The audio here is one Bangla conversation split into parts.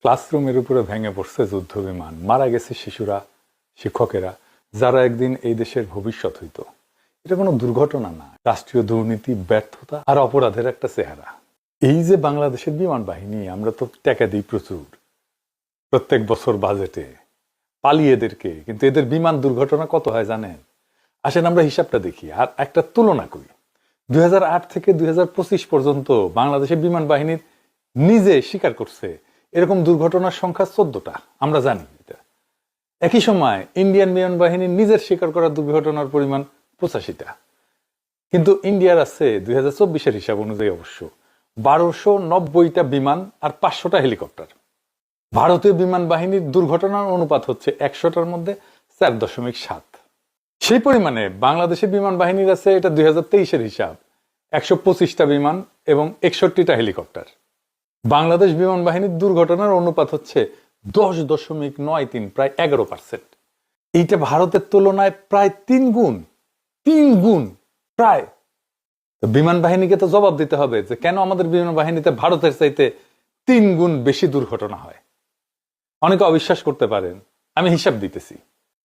ক্লাসরুমের উপরে ভেঙে পড়ছে যুদ্ধ বিমান মারা গেছে শিশুরা, শিক্ষকেরা, যারা একদিন এই দেশের ভবিষ্যৎ হইতো। এটা কোনো দুর্ঘটনা না। রাষ্ট্রীয় দুর্নীতি, ব্যর্থতা আর অপরাধের একটা চেহারা। এই যে বাংলাদেশের বিমান বাহিনী, আমরা তো টাকা দিই প্রচুর। প্রত্যেক বছর বাজেটে পালিয়ে এদেরকে, কিন্তু এদের বিমান দুর্ঘটনা কত হয় জানেন? আসেন আমরা হিসাবটা দেখি, আর একটা তুলনা করি। দুই হাজার আট থেকে দুই হাজার পঁচিশ পর্যন্ত বাংলাদেশের বিমান বাহিনীর নিজে স্বীকার করছে এরকম দুর্ঘটনার সংখ্যা চোদ্দটা, আমরা জানি এটা। একই সময় ইন্ডিয়ান বিমান বাহিনীর নিজের স্বীকার করা দুর্ঘটনার পরিমাণ পঁচাশিটা। কিন্তু ইন্ডিয়ার আছে দুই হাজার চব্বিশের হিসাব অনুযায়ী অবশ্য বারোশো নব্বইটা বিমান আর পাঁচশোটা হেলিকপ্টার। ভারতীয় বিমান বাহিনীর দুর্ঘটনার অনুপাত হচ্ছে একশোটার মধ্যে চার দশমিক সাত। সেই পরিমাণে বাংলাদেশের বিমান বাহিনীর আছে এটা দুই হাজার তেইশের হিসাব, একশো পঁচিশটা বিমান এবং একষট্টিটা হেলিকপ্টার। বাংলাদেশ বিমান বাহিনীর দুর্ঘটনার অনুপাত হচ্ছে দশ দশমিক নয় তিন, প্রায় এগারো পার্সেন্ট। এইটা ভারতের তুলনায় প্রায় তিন গুণ তিন গুণ, প্রায়। বিমান বাহিনীকে তো জবাব দিতে হবে যে কেন আমাদের বিমান বাহিনীতে ভারতের চাইতে তিন গুণ বেশি দুর্ঘটনা হয়। অনেকে অবিশ্বাস করতে পারেন, আমি হিসাব দিতেছি।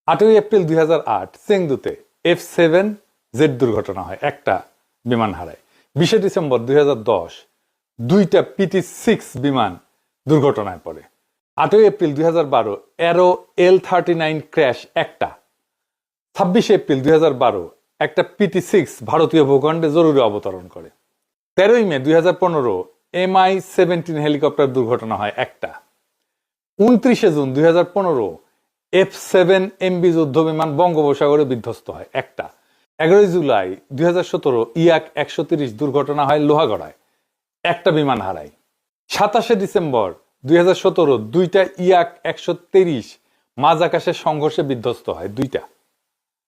আটই এপ্রিল দুই হাজার আট চেংদুতে এফ সেভেন জেড দুর্ঘটনা হয় একটা বিমান হারায়। বিশে ডিসেম্বর দুই হাজার দশ দুইটা পিটি সিক্স বিমান দুর্ঘটনায় পড়ে। আটই এপ্রিল দুই হাজার বারো Aero L thirty nine crash একটা। ছাব্বিশে এপ্রিল দুই হাজার বারো, একটা পিটি সিক্স ভারতীয় ভূখণ্ডে জরুরি অবতরণ করে। তেরোই মে দুই হাজার পনেরো এমআই সেভেন্টিন হেলিকপ্টার দুর্ঘটনা হয় একটা। উনত্রিশে জুন দুই হাজার পনেরো এফ সেভেন এমবি যুদ্ধ বিমান বঙ্গোপসাগরে বিধ্বস্ত হয় একটা। এগারোই জুলাই দুই হাজার সতেরো, ইয়াক একশো তিরিশ দুর্ঘটনা হয় লোহাগড়ায়। একটা বিমান হারায়। সাতাশে ডিসেম্বর দুই হাজার সতেরো দুইটা ইয়াক একশো তেইশ, মাঝ আকাশের সংঘর্ষে বিধ্বস্ত হয় দুইটা।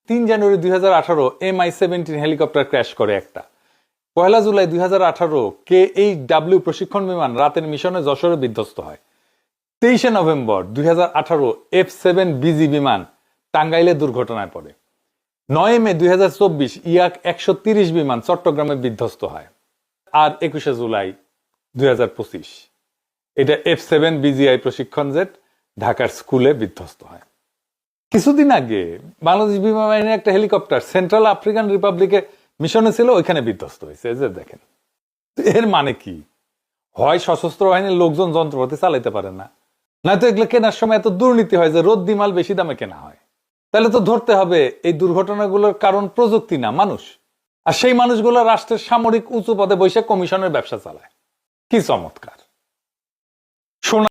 তিন জানুয়ারি দুই হাজার আঠারো M I seventeen helicopter crash করে একটা। পয়লা জুলাই দুই হাজার আঠারো কে এইচ ডাব্লিউ প্রশিক্ষণ বিমান রাতের মিশনে যশোরে বিধ্বস্ত হয়। তেইশে নভেম্বর দুই হাজার আঠারো এফ সেভেন বিজি বিমান টাঙ্গাইলে দুর্ঘটনায় পড়ে। নয় মে দুই হাজার চব্বিশ ইয়াক একশো তিরিশ বিমান চট্টগ্রামে বিধ্বস্ত হয়। আর একুশে জুলাই দুই হাজার পঁচিশ। এটা এফ সেভেন বিজিআই প্রশিক্ষণ জেট ঢাকার স্কুলে বিধ্বস্ত হয়। কিছুদিন আগে বাংলাদেশ বিমান বাহিনীর একটা হেলিকপ্টার সেন্ট্রাল আফ্রিকান রিপাবলিকে মিশনে ছিল, ওইখানে বিধ্বস্ত হয়েছে। যে দেখেন, এর মানে কি? হয় সশস্ত্র বাহিনীর লোকজন যন্ত্রপাতি চালাইতে পারে না। নয়তো এগুলো কেনার সময় এত দুর্নীতি হয় যে রোদ্দি মাল বেশি দামে কেনা হয়। তাহলে তো ধরতে হবে, এই দুর্ঘটনাগুলোর কারণ প্রযুক্তি না, মানুষ। আর সেই মানুষগুলো রাষ্ট্রের সামরিক উঁচু পদে বসে কমিশনের ব্যবসা চালায়। কি চমৎকার।